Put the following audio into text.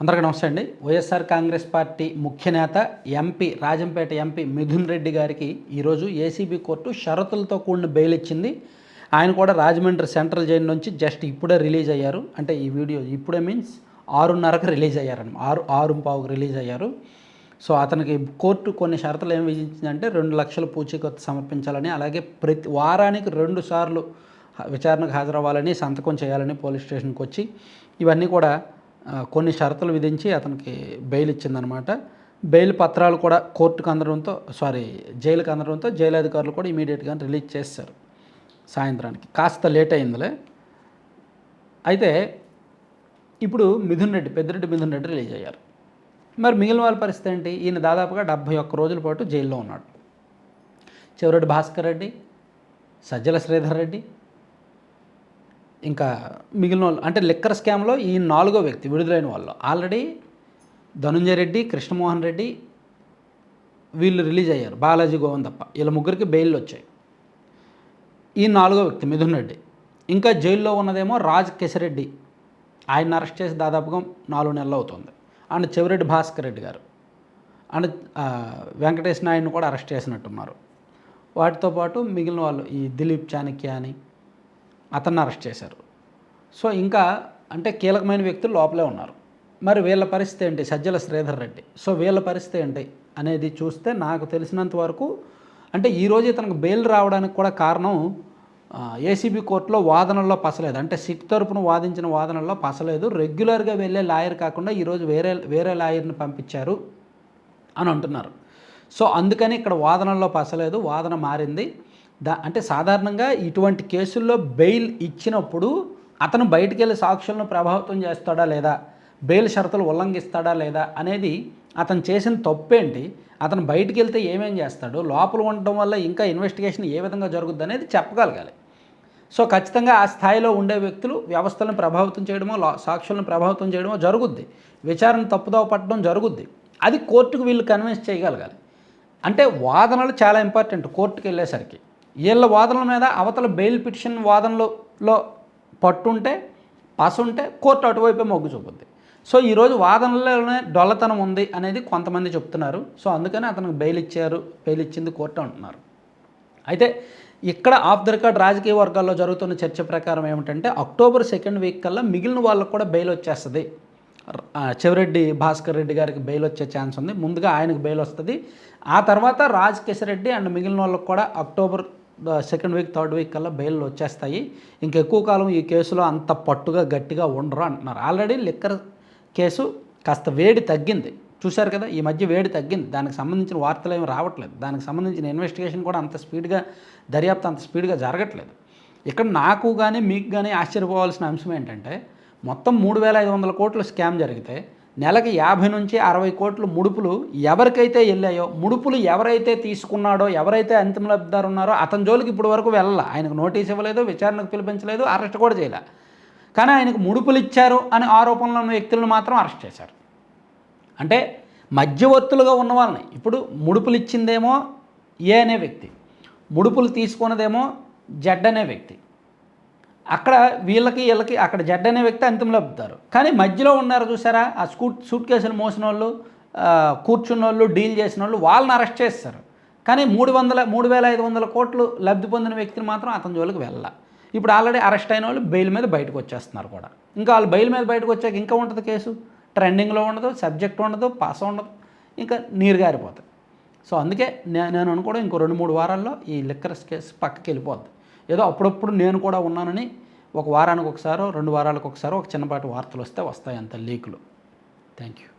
అందరికీ నమస్తే అండి. వైఎస్ఆర్ కాంగ్రెస్ పార్టీ ముఖ్య నేత ఎంపీ రాజంపేట ఎంపీ మిథున్ రెడ్డి గారికి ఈరోజు ఏసీబీ కోర్టు షరతులతో కూడిన బెయిల్ ఇచ్చింది. ఆయన కూడా రాజమండ్రి సెంట్రల్ జైలు నుంచి జస్ట్ ఇప్పుడే రిలీజ్ అయ్యారు. అంటే ఈ వీడియో ఇప్పుడే మీన్స్ ఆరున్నరకు రిలీజ్ అయ్యారని ఆరు ఆరు పావుకు రిలీజ్ అయ్యారు. సో అతనికి కోర్టు కొన్ని షరతులు ఏం విధించిందంటే రెండు లక్షల పూచీకత్తు సమర్పించాలని అలాగే ప్రతి వారానికి రెండు సార్లు విచారణకు హాజరవ్వాలని సంతకం చేయాలని పోలీస్ స్టేషన్కి వచ్చి ఇవన్నీ కూడా కొన్ని షరతులు విధించి అతనికి బెయిల్ ఇచ్చిందనమాట. బెయిల్ పత్రాలు కూడా కోర్టుకు అందడంతో సారీ జైలుకు అందడంతో జైలు అధికారులు కూడా ఇమీడియట్గా రిలీజ్ చేశారు సాయంత్రానికి. కాస్త లేట్ అయిందిలే. అయితే ఇప్పుడు మిథున్ రెడ్డి పెద్దిరెడ్డి మిథున్ రెడ్డి రిలీజ్ అయ్యారు. మరి మిగిలిన వాళ్ళ పరిస్థితి ఏంటి? ఈయన దాదాపుగా డెబ్భై ఒక్క రోజుల పాటు జైల్లో ఉన్నాడు. చివరెడ్డి భాస్కర్ రెడ్డి సజ్జల శ్రీధర్ రెడ్డి ఇంకా మిగిలిన వాళ్ళు అంటే లిక్కర్ స్కామ్లో ఈ నాలుగో వ్యక్తి విడుదలైన వాళ్ళు ఆల్రెడీ ధనుంజయ రెడ్డి కృష్ణమోహన్ రెడ్డి వీళ్ళు రిలీజ్ అయ్యారు. బాలాజీ గోవన్ తప్ప వీళ్ళ ముగ్గురికి బెయిల్ వచ్చాయి. ఈ నాలుగో వ్యక్తి మిథున్ రెడ్డి. ఇంకా జైల్లో ఉన్నదేమో రాజ్ కిషరెడ్డి ఆయన అరెస్ట్ చేసి దాదాపుగా నాలుగు నెలలు అవుతుంది. అండ్ చెవిరెడ్డి భాస్కర్ రెడ్డి గారు. అండ్ వెంకటేష్ నాయుడిని కూడా అరెస్ట్ చేసినట్టున్నారు. వాటితో పాటు మిగిలిన వాళ్ళు ఈ దిలీప్ చాణక్య అని అతన్ని అరెస్ట్ చేశారు. సో ఇంకా అంటే కీలకమైన వ్యక్తులు లోపలే ఉన్నారు. మరి వీళ్ళ పరిస్థితి ఏంటి? సజ్జల శ్రీధర్ రెడ్డి. సో వీళ్ళ పరిస్థితి ఏంటి అనేది చూస్తే నాకు తెలిసినంత వరకు అంటే ఈరోజు ఇతనికి బెయిల్ రావడానికి కూడా కారణం ఏసీబీ కోర్టులో వాదనల్లో పసలేదు. అంటే సిట్ తరపున వాదించిన వాదనల్లో పసలేదు. రెగ్యులర్గా వెళ్ళే లాయర్ కాకుండా ఈరోజు వేరే వేరే లాయర్ని పంపించారు అని అంటున్నారు. సో అందుకని ఇక్కడ వాదనల్లో పసలేదు. వాదన మారింది. దా అంటే సాధారణంగా ఇటువంటి కేసుల్లో బెయిల్ ఇచ్చినప్పుడు అతను బయటికి వెళ్ళి సాక్షులను ప్రభావితం చేస్తాడా లేదా? బెయిల్ షరతులు ఉల్లంఘిస్తాడా లేదా? అనేది అతను చేసిన తప్పేంటి? అతను బయటికి వెళ్తే ఏమేం చేస్తాడు? లోపల ఉండడం వల్ల ఇంకా ఇన్వెస్టిగేషన్ ఏ విధంగా జరుగుద్ది అనేది చెప్పగలగాలి. సో ఖచ్చితంగా ఆ స్థాయిలో ఉండే వ్యక్తులు వ్యవస్థలను ప్రభావితం చేయడమో సాక్షులను ప్రభావితం చేయడమో జరుగుద్ది. విచారణ తప్పుదోవ పట్టడం జరుగుద్ది. అది కోర్టుకు వీళ్ళు కన్విన్స్ చేయగలగాలి. అంటే వాదనలు చాలా ఇంపార్టెంట్ కోర్టుకు వెళ్ళేసరికి వీళ్ళ వాదనల మీద అవతల బెయిల్ పిటిషన్ వాదనలో పట్టుంటే పసుంటే ఉంటే కోర్టు అటువైపే మొగ్గు చూపుద్ది. సో ఈరోజు వాదనలోనే డొల్లతనం ఉంది అనేది కొంతమంది చెప్తున్నారు. సో అందుకని అతనికి బెయిల్ ఇచ్చారు బెయిల్ ఇచ్చింది కోర్టు అంటున్నారు. అయితే ఇక్కడ ఆఫ్ ద రికార్డ్ రాజకీయ వర్గాల్లో జరుగుతున్న చర్చ ప్రకారం ఏమిటంటే అక్టోబర్ సెకండ్ వీక్ కల్లా మిగిలిన వాళ్ళకు కూడా బెయిల్ వచ్చేస్తుంది. చెవిరెడ్డి భాస్కర్ రెడ్డి గారికి బెయిల్ వచ్చే ఛాన్స్ ఉంది. ముందుగా ఆయనకు బెయిల్ వస్తుంది. ఆ తర్వాత రాజ్ కిషన్ రెడ్డి అండ్ మిగిలిన వాళ్ళకు కూడా October second week third week కల్లా బెయిల్ వచ్చేస్తాయి. ఇంకెక్కువ కాలం ఈ కేసులో అంత పట్టుగా గట్టిగా ఉండరు అంటున్నారు. ఆల్రెడీ లిక్కర్ కేసు కాస్త వేడి తగ్గింది. చూశారు కదా ఈ మధ్య వేడి తగ్గింది. దానికి సంబంధించిన వార్తలు ఏమి రావట్లేదు. దానికి సంబంధించిన ఇన్వెస్టిగేషన్ కూడా అంత స్పీడ్గా దర్యాప్తు అంత స్పీడ్గా జరగట్లేదు. ఇక్కడ నాకు కానీ మీకు కానీ ఆశ్చర్యపోవాల్సిన అంశం ఏంటంటే మొత్తం మూడు వేల ఐదు వందల కోట్ల స్కామ్ జరిగితే నెలకి యాభై నుంచి అరవై కోట్లు ముడుపులు ఎవరికైతే వెళ్ళాయో ముడుపులు ఎవరైతే తీసుకున్నాడో ఎవరైతే అంతిమ లబ్ధిదారు ఉన్నారో అతని జోలికి ఇప్పుడు వరకు వెళ్ళాల. ఆయనకు నోటీస్ ఇవ్వలేదు విచారణకు పిలిపించలేదు అరెస్ట్ కూడా చేయలే. కానీ ఆయనకు ముడుపులు ఇచ్చారు అనే ఆరోపణలు ఉన్న వ్యక్తులను మాత్రం అరెస్ట్ చేశారు. అంటే మధ్యవర్తులుగా ఉన్న వాళ్ళని. ఇప్పుడు ముడుపులు ఇచ్చిందేమో ఏ అనే వ్యక్తి ముడుపులు తీసుకున్నదేమో జడ్ అనే వ్యక్తి. అక్కడ వీళ్ళకి వీళ్ళకి అక్కడ జడ్ అనే వ్యక్తి అంతిమ లబ్ధారు కానీ మధ్యలో ఉన్నారు చూసారా? ఆ స్కూట్ సూట్ కేసులు మోసిన వాళ్ళు కూర్చున్న వాళ్ళు డీల్ చేసిన వాళ్ళు వాళ్ళని అరెస్ట్ చేస్తారు. కానీ మూడు వందల మూడు వేల ఐదు వందల కోట్లు లబ్ధి పొందిన వ్యక్తిని మాత్రం అతని జోలికి వెళ్ళాల ఇప్పుడు ఆల్రెడీ అరెస్ట్ అయిన వాళ్ళు బెయిల్ మీద బయటకు వచ్చేస్తున్నారు కూడా. ఇంకా వాళ్ళు బెయిల్ మీద బయటకు వచ్చాక ఇంకా ఉంటుంది కేసు. ట్రెండింగ్లో ఉండదు సబ్జెక్ట్ ఉండదు పాస్ ఉండదు ఇంకా నీరు గారిపోతుంది సో అందుకే నేను నేను అనుకోవడం ఇంకో రెండు మూడు వారాల్లో ఈ లిక్కర్స్ కేసు పక్కకి వెళ్ళిపోద్ది. ఏదో అప్పుడప్పుడు నేను కూడా ఉన్నానని ఒక వారానికి ఒకసారో రెండు వారాలకు ఒకసారో ఒక చిన్నపాటి వార్తలు వస్తే వస్తాయి అంత లీకులు. Thank you